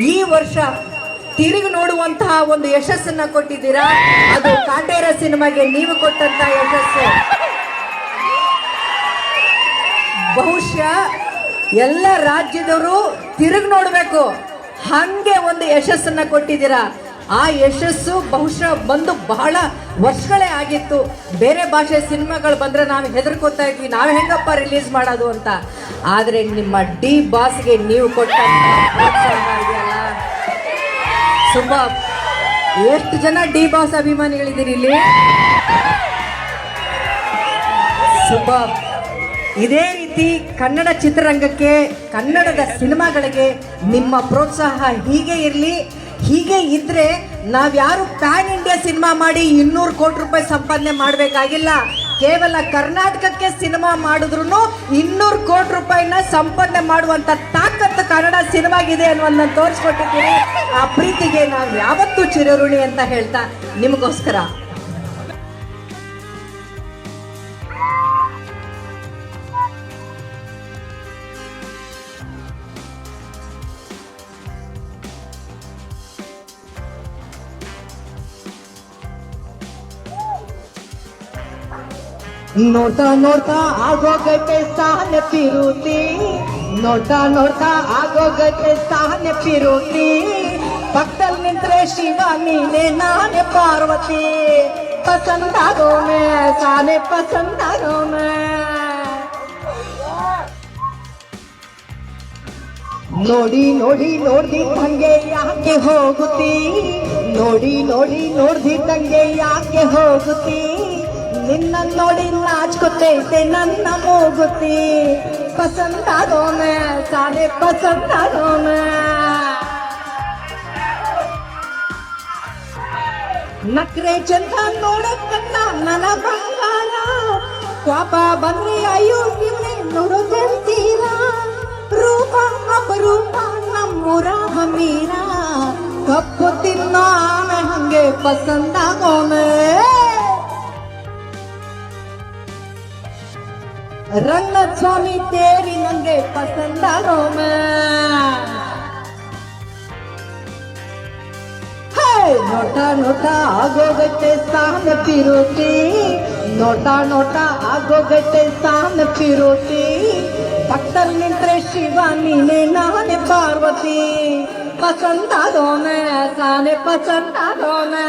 ಈ ವರ್ಷ ತಿರುಗಿ ನೋಡುವಂತಹ ಒಂದು ಯಶಸ್ಸನ್ನ ಕೊಟ್ಟಿದ್ದೀರಾ? ಅದು ಕಾಟೇರ ಸಿನಿಮಾಗೆ ನೀವು ಕೊಟ್ಟಂತ ಯಶಸ್ಸು. ಬಹುಶಃ ಎಲ್ಲ ರಾಜ್ಯದವರು ತಿರುಗಿ ನೋಡಬೇಕು. ಹಂಗೆ ಒಂದು ಯಶಸ್ಸನ್ನ ಕೊಟ್ಟಿದ್ದೀರಾ? ಆ ಯಶಸ್ಸು ಬಹುಶಃ ಬಂದು ಬಹಳ ವರ್ಷಗಳೇ ಆಗಿತ್ತು. ಬೇರೆ ಭಾಷೆ ಸಿನಿಮಾಗಳು ಬಂದರೆ ನಾವು ಹೆದರ್ಕೋತಾ ಇದ್ವಿ. ನಾವು ಹೆಂಗಪ್ಪ ರಿಲೀಸ್ ಮಾಡೋದು ಅಂತ. ಆದರೆ ನಿಮ್ಮ ಡಿ ಬಾಸ್ಗೆ ನೀವು ಕೊಟ್ಟ ಇದೆಯಲ್ಲ? ಎಷ್ಟು ಜನ ಡಿ ಬಾಸ್ ಅಭಿಮಾನಿಗಳಿದ್ದೀರಿ ಇಲ್ಲಿ? ಸೂಪರ್ ಇದೇ ರೀತಿ ಕನ್ನಡ ಚಿತ್ರರಂಗಕ್ಕೆ, ಕನ್ನಡದ ಸಿನಿಮಾಗಳಿಗೆ ನಿಮ್ಮ ಪ್ರೋತ್ಸಾಹ ಹೀಗೆ ಇರಲಿ. ಹೀಗೆ ಇದ್ರೆ ನಾವ್ಯಾರು ಪ್ಯಾನ್ ಇಂಡಿಯಾ ಸಿನಿಮಾ ಮಾಡಿ ಇನ್ನೂರು ಕೋಟಿ ರೂಪಾಯಿ ಸಂಪಾದನೆ ಮಾಡಬೇಕಾಗಿಲ್ಲ. ಕೇವಲ ಕರ್ನಾಟಕಕ್ಕೆ ಸಿನಿಮಾ ಮಾಡಿದ್ರು ಇನ್ನೂರು ಕೋಟಿ ರೂಪಾಯಿನ ಸಂಪಾದನೆ ಮಾಡುವಂತ ತಾಕತ್ತು ಕನ್ನಡ ಸಿನಿಮಾಗಿದೆ ಅನ್ನೋದನ್ನ ತೋರಿಸ್ಕೊಟ್ಟಿದ್ದೀನಿ ಆ ಪ್ರೀತಿಗೆ ನಾವು ಯಾವತ್ತೂ ಚಿರಋಣಿ ಅಂತ ಹೇಳ್ತಾ ನಿಮಗೋಸ್ಕರ. ನೋಡ್ತಾ ನೋಡ್ತಾ ಆಗೋಗತ್ತೆ ಸಹನೆ ಪಿರುತಿ. ನೋಡ್ತಾ ನೋಡ್ತಾ ಆಗೋಗತ್ತೆ ಸಹನೆ ಪಿರುತಿ. ಪಕ್ಕದಲ್ಲಿ ನಿಂತ್ರೆ ಶಿವ, ನೀನೆ ನಾನೆ ಪಾರ್ವತಿ. ಪಸಂದ್ ಆಗೋಮೆ, ಸಾನೆ ಪಸಂದ್ ಆಗೋಮೆ. ನೋಡಿ ನೋಡಿ ನೋಡ್ದಿದ್ದಂಗೆ ಯಾಕೆ ಹೋಗುತ್ತಿ? ನೋಡಿ ನೋಡಿ ನೋಡ್ದಿದ್ದಂಗೆ ಯಾಕೆ ಹೋಗುತ್ತಿ? ನಿನ್ನ ನೋಡಿ ನಾಚ್ಕೊತೈತೆ ನನ್ನ ಮೂಗುತ್ತಿ ಪಸಂದ್ ಆಗೋಮೆ ಸಾನೆ ಪಸಂದ್ ಆಗೋಮೆ ನಕ್ರೆ ಚಂದ ನೋಡಕ್ಕನ್ನ ನನ್ನ ಬಂಗಾರ ಪಾಪ ಬಂದ್ರೆ ಅಯ್ಯೋ ಇವನೇ ನೋಡೋದಂತೀರ ರೂಪ ಅಪರೂಪ ನಮ್ಮೂರ ಹಮೀರ ಕಪ್ಪು ತಿನ್ನೋ ಆಮೆ ಹಂಗೆ ಪಸಂದಾಗೋಮೆ ರಂಗನಾಥ ಸ್ವಾಮಿ ತೇರಿ ನಂಗೆ ಪಸಂದಾಗೋಮೆ ಹೇ, ನೋಟ ನೋಟ ಆಗೋಗತ್ತೆ ಸಾನ ಪಿರೋತಿ ನೋಟ ನೋಟ ಆಗೋಗತ್ತೆ ಸಾನ ಪಿರೋತಿ ಪಕ್ಕದಲ್ಲಿ ನಿಂತ್ರೆ ಶಿವ ನೀನೆ ನಾನೇ ಪಾರ್ವತಿ ಪಸಂದಾಗೋಮೆ ಸಾನೆ ಪಸಂದಾಗೋಮೆ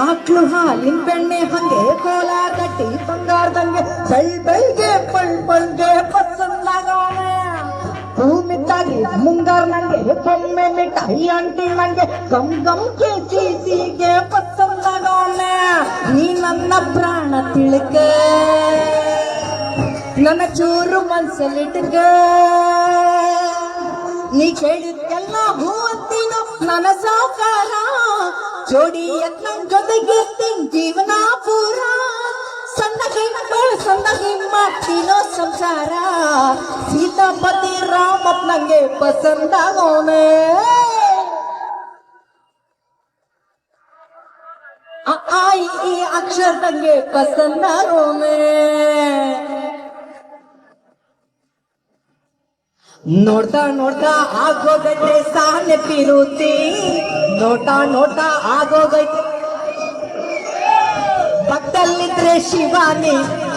ಆಕ್ಳು ಹಾಲಿನ ಬೆಣ್ಣೆ ಹಂಗೆ ಕೋಲ ಕಟ್ಟಿ ಬಂಗಾರದಂಗೆ ಸೈ ಬೈಗೆ ಪಳ್ ಪಳ್ಗೆ ಪಸಂದಾಗವನೆ ಭೂಮಿತ್ತಾಗಿ ಮುಂಗಾರ ನಂಗೆ ಕೊಮ್ಮೆ ಮಿಠಾಯಿ ಅಂಟಿ ನಂಗೆ ಗಮ್ ಗಮ್ ಕೆ ಚೀಸಿಗೆ ಪಸಂದಾಗವನೆ ನೀ ನನ್ನ ಪ್ರಾಣ ತಿಳ್ಕ. ನನ್ನ ಚೂರು ಮನ್ಸಲ್ಲಿಟ್ಕ. ನೀ ಕೇಳಿದ್ದೆಲ್ಲ ಹೂ ಅಂತೀನೋ ನನ್ನ ಸಾಕಾರ ಜೋಡಿ ನನ್ ಜೊತೆಗಿರ್ತೀನಿ ಜೀವನ ಪೂರ ಸಣ್ಣಗೆ ಮಕ್ಕಳು ಸಣ್ಣಗೆ ಮಾಡ್ತೀನೋ ಸಂಸಾರ ಸೀತಾಪತಿ ರಾಮಪ್ಪ ನಂಗೆ ಪಸಂದಾಗೋನೆ ಆ ಆ, ಈ, ಈ ಅಕ್ಷರ ನಂಗೆ ಪಸಂದಾಗೋನೆ ನೋಡ್ತಾ ನೋಡ್ತಾ ಆಗೋಗೈತೆ ಸಾನೆ ಪಿರುತಿ. ನೋಟ ನೋಟ ಆಗೋಗೈತೆ. ಪಕ್ಕದಲ್ಲಿದ್ರೆ ಶಿವಾನಿ.